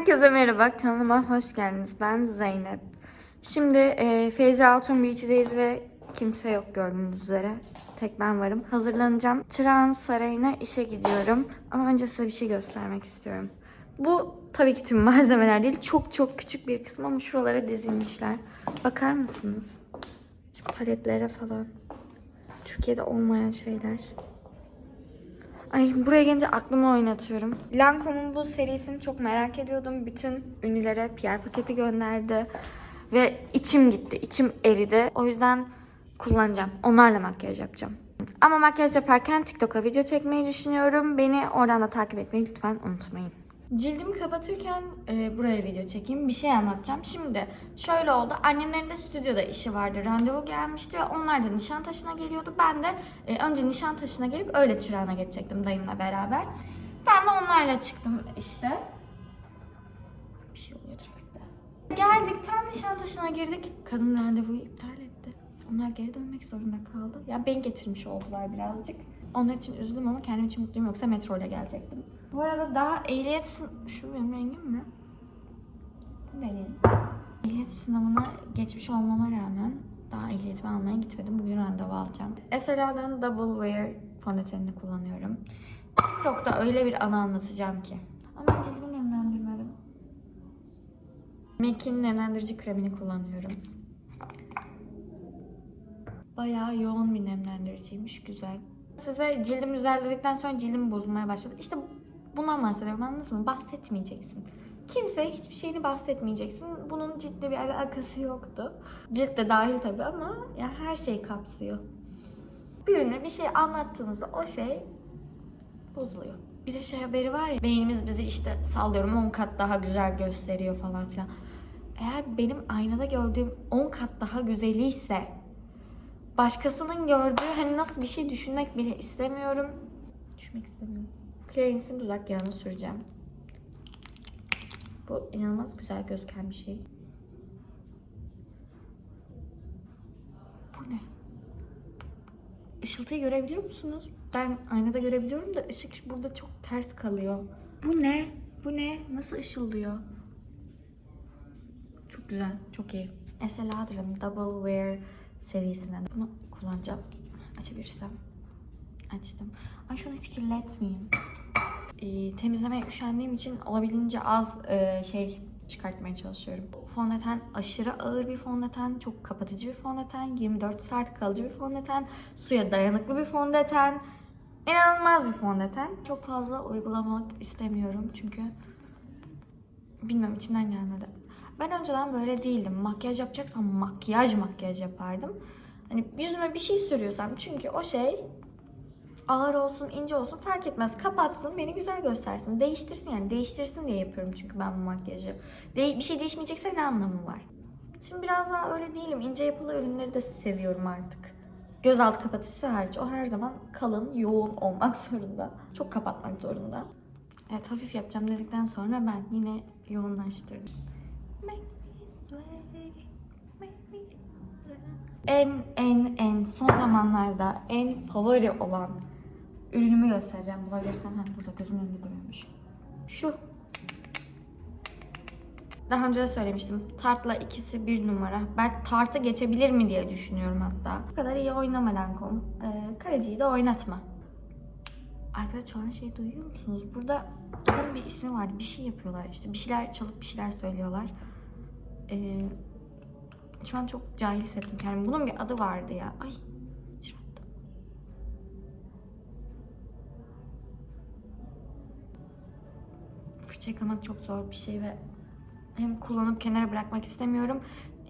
Herkese merhaba, kanalıma hoş geldiniz. Ben Zeynep. Şimdi e, Feyza Altun Beach'deyiz ve kimse yok gördüğünüz üzere. Tek ben varım. Hazırlanacağım. Çırağan Sarayı'na işe gidiyorum. Ama önce size bir şey göstermek istiyorum. Bu tabii ki tüm malzemeler değil. Çok çok küçük bir kısım ama şuralara dizilmişler. Bakar mısınız? Şu paletlere falan. Türkiye'de olmayan şeyler. Ay buraya gelince aklımı oynatıyorum. Lancome'un bu serisini çok merak ediyordum. Bütün ünlülere PR paketi gönderdi. Ve içim gitti. içim eridi. O yüzden kullanacağım. Onlarla makyaj yapacağım. Ama makyaj yaparken TikTok'a video çekmeyi düşünüyorum. Beni oradan da takip etmeyi lütfen unutmayın. Cildimi kapatırken e, buraya video çekeyim. Bir şey anlatacağım. Şimdi şöyle oldu. Annemlerin de stüdyoda işi vardı. Randevu gelmişti ve onlar da Nişantaşı'na geliyordu. Ben de e, önce Nişantaşı'na gelip öyle Çırağan'a geçecektim dayımla beraber. Ben de onlarla çıktım işte. Bir şey oluyor trafikte. Geldik tam Nişantaşı'na girdik. Kadın randevuyu iptal etti. Onlar geri dönmek zorunda kaldı. Ya ben getirmiş oldular birazcık. Onlar için üzüldüm ama kendim için mutluyum yoksa metro ile gelecektim. Bu arada daha ehliyet sın- Şu benim rengim mi? Bu ne? Ehliyet sınavına geçmiş olmama rağmen daha ehliyetimi almaya gitmedim. Bugün randevu alacağım. Esela'dan Double Wear fondötenini kullanıyorum. TikTok'ta öyle bir anı anlatacağım ki. Ama cildimi nemlendirmedim. MAC'in nemlendirici kremini kullanıyorum. Bayağı yoğun bir nemlendiriciymiş. Güzel. Size cildim düzenledikten sonra cildim bozulmaya başladı. İşte bundan bahsediyorum anladınız mı? Bahsetmeyeceksin. Kimseye hiçbir şeyini bahsetmeyeceksin. Bunun ciltle bir alakası yoktu. Cilt de dahil tabii ama ya her şeyi kapsıyor. Birine bir şey anlattığınızda o şey bozuluyor. Bir de şey haberi var ya beynimiz bizi işte sallıyorum 10 kat daha güzel gösteriyor falan filan. Eğer benim aynada gördüğüm 10 kat daha güzeliyse başkasının gördüğü hani nasıl bir şey düşünmek bile istemiyorum. Düşünmek istemiyorum. Clarence'in dudak yağını süreceğim. Bu inanılmaz güzel gözüken bir şey. Bu ne? Işıltıyı görebiliyor musunuz? Ben aynada görebiliyorum da ışık burada çok ters kalıyor. Bu ne? Bu ne? Nasıl ışıldıyor? Çok güzel, çok iyi. Estee Lauder'ın Double Wear serisinden bunu kullanacağım. Açabilirsem. Açtım. Ay şunu hiç kirletmeyeyim. Ee, temizlemeye üşendiğim için olabildiğince az e, şey çıkartmaya çalışıyorum. Fondöten aşırı ağır bir fondöten, çok kapatıcı bir fondöten, 24 saat kalıcı bir fondöten, suya dayanıklı bir fondöten, inanılmaz bir fondöten. Çok fazla uygulamak istemiyorum çünkü bilmem içimden gelmedi. Ben önceden böyle değildim. Makyaj yapacaksam makyaj makyaj yapardım. Hani yüzüme bir şey sürüyorsam çünkü o şey ağır olsun, ince olsun fark etmez. Kapatsın, beni güzel göstersin. Değiştirsin yani. Değiştirsin diye yapıyorum çünkü ben bu makyajı. De- bir şey değişmeyecekse ne anlamı var? Şimdi biraz daha öyle değilim. İnce yapılı ürünleri de seviyorum artık. Gözaltı kapatıcısı hariç. O her zaman kalın, yoğun olmak zorunda. Çok kapatmak zorunda. Evet hafif yapacağım dedikten sonra ben yine yoğunlaştırdım. En en en son zamanlarda en favori olan ürünümü göstereceğim. Bulabilirsem ha burada gözümün önünde duruyormuş. Şu. Daha önce de söylemiştim. Tart'la ikisi bir numara. Ben Tart'ı geçebilir mi diye düşünüyorum hatta. Bu kadar iyi oynama Lancome. Ee, kaleciyi de oynatma. Arkada çalan şeyi duyuyor musunuz? Burada onun bir ismi vardı. Bir şey yapıyorlar işte. Bir şeyler çalıp bir şeyler söylüyorlar. Ee, şu an çok cahil hissettim kendimi. Bunun bir adı vardı ya. Ay yıkamak çok zor bir şey ve hem kullanıp kenara bırakmak istemiyorum.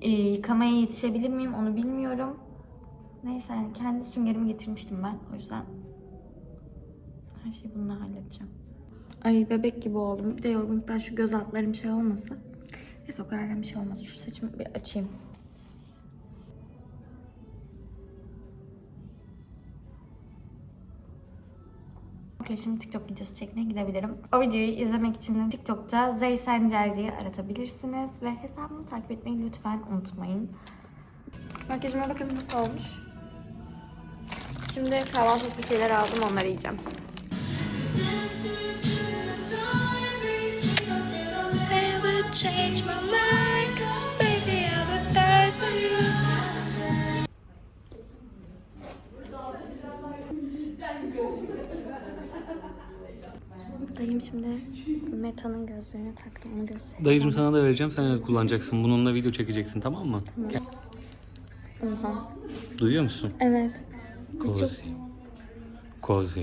Ee, yıkamaya yetişebilir miyim onu bilmiyorum. Neyse yani kendi süngerimi getirmiştim ben. O yüzden her şeyi bununla halledeceğim. Ay bebek gibi oldum. Bir de yorgunluktan şu göz altlarım şey olmasa. Neyse o kadar bir şey olmaz. Şu saçımı bir açayım. Okey şimdi TikTok videosu çekmeye gidebilirim. O videoyu izlemek için de TikTok'ta Zey Sencer diye aratabilirsiniz. Ve hesabımı takip etmeyi lütfen unutmayın. Makyajıma bakın nasıl olmuş. Şimdi kahvaltılık şeyler aldım onları yiyeceğim. Dayım şimdi Meta'nın gözlüğünü taktı onu göstereyim. Dayıcım sana da vereceğim. Sen de kullanacaksın. Bununla video çekeceksin tamam mı? Gel. Oha. Duyuyor musun? Evet. Cozy. Cozy.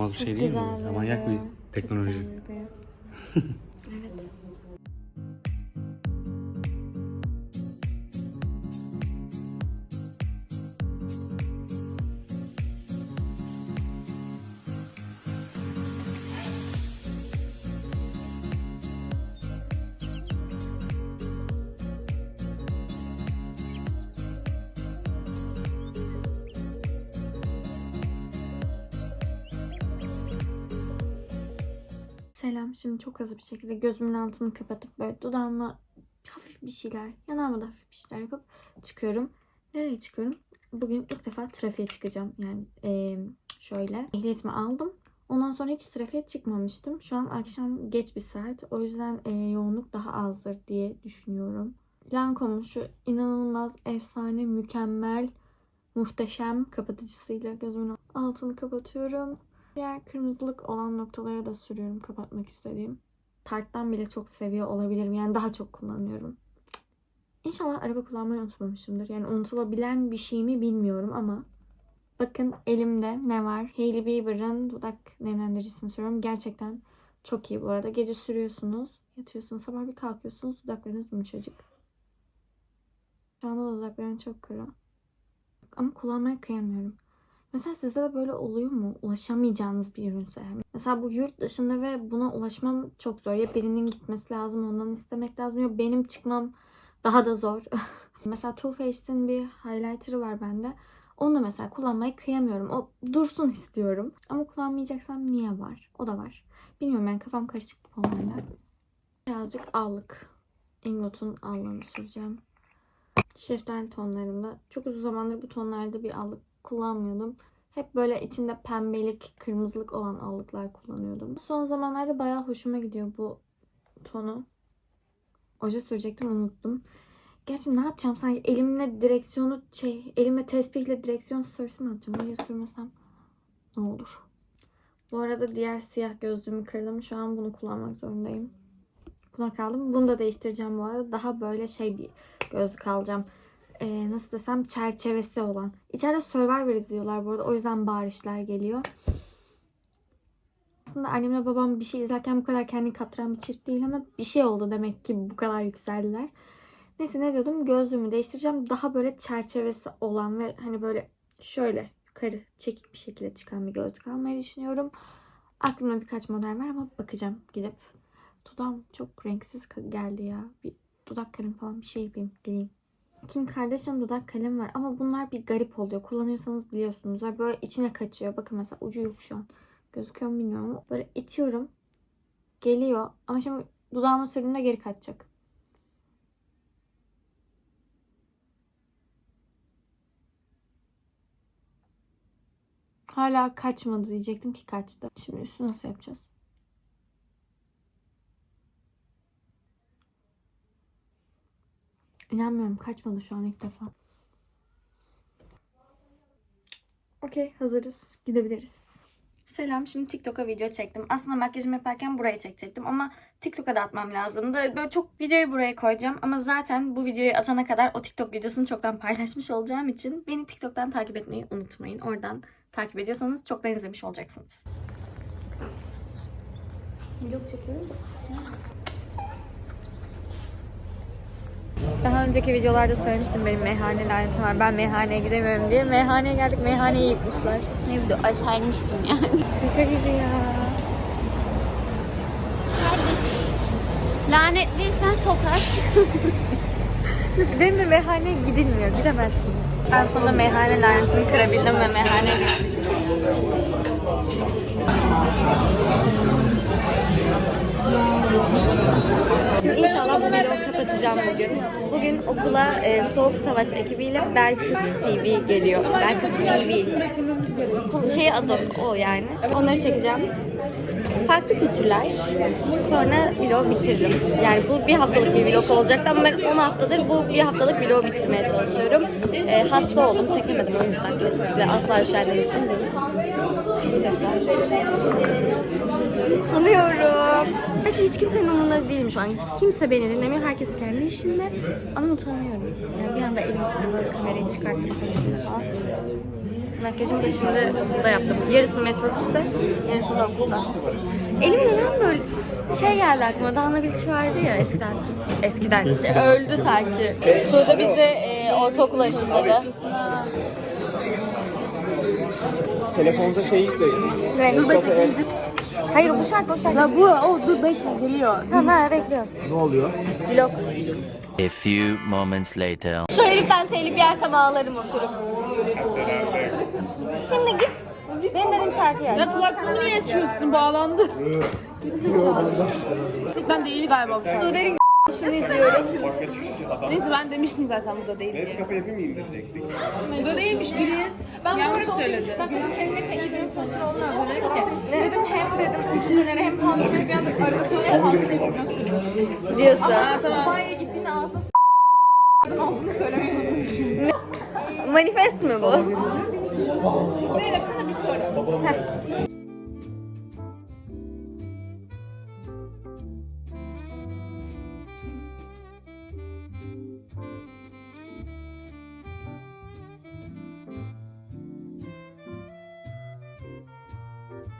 Az bir şey değil mi? Güzel Manyak bir teknoloji. Selam. Şimdi çok hızlı bir şekilde gözümün altını kapatıp böyle dudağıma hafif bir şeyler, yanağıma da hafif bir şeyler yapıp çıkıyorum. Nereye çıkıyorum? Bugün ilk defa trafiğe çıkacağım. Yani eee, şöyle ehliyetimi aldım. Ondan sonra hiç trafiğe çıkmamıştım. Şu an akşam geç bir saat. O yüzden eee, yoğunluk daha azdır diye düşünüyorum. Lancome'un şu inanılmaz efsane, mükemmel, muhteşem kapatıcısıyla gözümün altını kapatıyorum. Diğer kırmızılık olan noktalara da sürüyorum kapatmak istediğim. Tarttan bile çok seviyor olabilirim. Yani daha çok kullanıyorum. İnşallah araba kullanmayı unutmamışımdır. Yani unutulabilen bir şey mi bilmiyorum ama bakın elimde ne var? Hailey Bieber'ın dudak nemlendiricisini sürüyorum. Gerçekten çok iyi bu arada. Gece sürüyorsunuz, yatıyorsunuz, sabah bir kalkıyorsunuz dudaklarınız yumuşacık. Şu anda da dudaklarım çok kuru. Ama kullanmaya kıyamıyorum. Mesela sizde de böyle oluyor mu? Ulaşamayacağınız bir ürünse. Mesela bu yurt dışında ve buna ulaşmam çok zor. Ya birinin gitmesi lazım, ondan istemek lazım. Ya benim çıkmam daha da zor. mesela Too Faced'in bir highlighter'ı var bende. Onu da mesela kullanmayı kıyamıyorum. O dursun istiyorum. Ama kullanmayacaksam niye var? O da var. Bilmiyorum ben kafam karışık bu konularda. Birazcık allık. Inglot'un allığını süreceğim. Şeftali tonlarında. Çok uzun zamandır bu tonlarda bir allık kullanmıyordum. Hep böyle içinde pembelik, kırmızılık olan allıklar kullanıyordum. Son zamanlarda bayağı hoşuma gidiyor bu tonu. Oje sürecektim unuttum. Gerçi ne yapacağım sanki elimle direksiyonu şey, elimle tespihle direksiyon sürüsü mü atacağım? Oje sürmesem ne olur? Bu arada diğer siyah gözlüğümü kırdım. Şu an bunu kullanmak zorundayım. Buna kaldım. Bunu da değiştireceğim bu arada. Daha böyle şey bir gözlük alacağım e, nasıl desem çerçevesi olan. İçeride Survivor izliyorlar bu arada. O yüzden bağırışlar geliyor. Aslında annemle babam bir şey izlerken bu kadar kendini kaptıran bir çift değil ama bir şey oldu demek ki bu kadar yükseldiler. Neyse ne diyordum gözlüğümü değiştireceğim. Daha böyle çerçevesi olan ve hani böyle şöyle yukarı çekik bir şekilde çıkan bir gözlük almayı düşünüyorum. Aklımda birkaç model var ama bakacağım gidip. Dudağım çok renksiz geldi ya. Bir dudak kalem falan bir şey yapayım geleyim. Kim Kardashian dudak kalemi var ama bunlar bir garip oluyor. Kullanıyorsanız biliyorsunuz. Böyle içine kaçıyor. Bakın mesela ucu yok şu an. Gözüküyor mu bilmiyorum böyle itiyorum. Geliyor. Ama şimdi dudağıma sürdüğümde geri kaçacak. Hala kaçmadı diyecektim ki kaçtı. Şimdi üstü nasıl yapacağız? İnanmıyorum kaçmadı şu an ilk defa. Okey hazırız. Gidebiliriz. Selam. Şimdi TikTok'a video çektim. Aslında makyajımı yaparken buraya çekecektim ama TikTok'a da atmam lazımdı. Böyle çok videoyu buraya koyacağım ama zaten bu videoyu atana kadar o TikTok videosunu çoktan paylaşmış olacağım için beni TikTok'tan takip etmeyi unutmayın. Oradan takip ediyorsanız çoktan izlemiş olacaksınız. Vlog çekiyorum. Daha önceki videolarda söylemiştim benim meyhane lanetim var. Ben meyhaneye gidemiyorum diye. Meyhaneye geldik meyhaneyi yıkmışlar. Ne aşağı inmiştim yani. Şaka gibi ya. Kardeşim. Lanetliysen sokağa çık. Değil mi meyhaneye gidilmiyor. Gidemezsiniz. Ben sonunda meyhane lanetimi kırabildim ve meyhaneye gidebildim. İnşallah bu videoyu kapatacağım bugün. Bugün okula e, Soğuk Savaş ekibiyle Belkıs TV geliyor. Belkıs TV. Şey adı o yani. Onları çekeceğim. farklı kültürler. Sonra vlog bitirdim. Yani bu bir haftalık bir vlog olacaktı ama ben 10 haftadır bu bir haftalık vlog bitirmeye çalışıyorum. Ee, hasta oldum, çekemedim o yüzden kesinlikle. Asla üşendiğim için değil. Çok ses var. Tanıyorum. Gerçi hiç kimsenin umurunda değilim şu an. Kimse beni dinlemiyor. Herkes kendi işinde. Ama utanıyorum. Yani bir anda elim böyle kamerayı çıkarttım falan. Makyajımı da şimdi okulda yaptım. Yarısını metrobüste, yarısını da okulda. Elim neden böyle şey geldi aklıma. Dana Beach vardı ya eskiden. Eskiden şey, öldü sanki. Suda bizi e, ortaokula ışınladı. Telefonunuza şey yükleyin. Ne? Dur bekle. Hayır bu şarkı o şarkı. Ya bu o dur bekle geliyor. Tamam ha bekliyorum. Ne oluyor? Vlog. A few moments later. Şu heriften telif yersem ağlarım oturup. Şimdi git. Benim dediğim şarkıyı aç. Ya kulaklığını niye açıyorsun? Bağlandı. Gerçekten değil galiba bu. Sude'nin şunu izliyoruz. Neyse ben demiştim zaten bu da değil. Nescafe yapayım mı indirecektik? Bu da değilmiş Güliz. Ben Yanlış söyledi. Senin ne kadar iyi benim sosyal olduğunu öğrenirim ki. Dedim hem dedim ucuzları hem pahalıları bir anda arada koyuyor pahalıları nasıl sürdüm. Diyorsun. Aa tamam. Banyoya gittiğinde ağzına s***ın olduğunu söylemeyi unutmuşum. Manifest mi bu? Zeynep sana bir soru.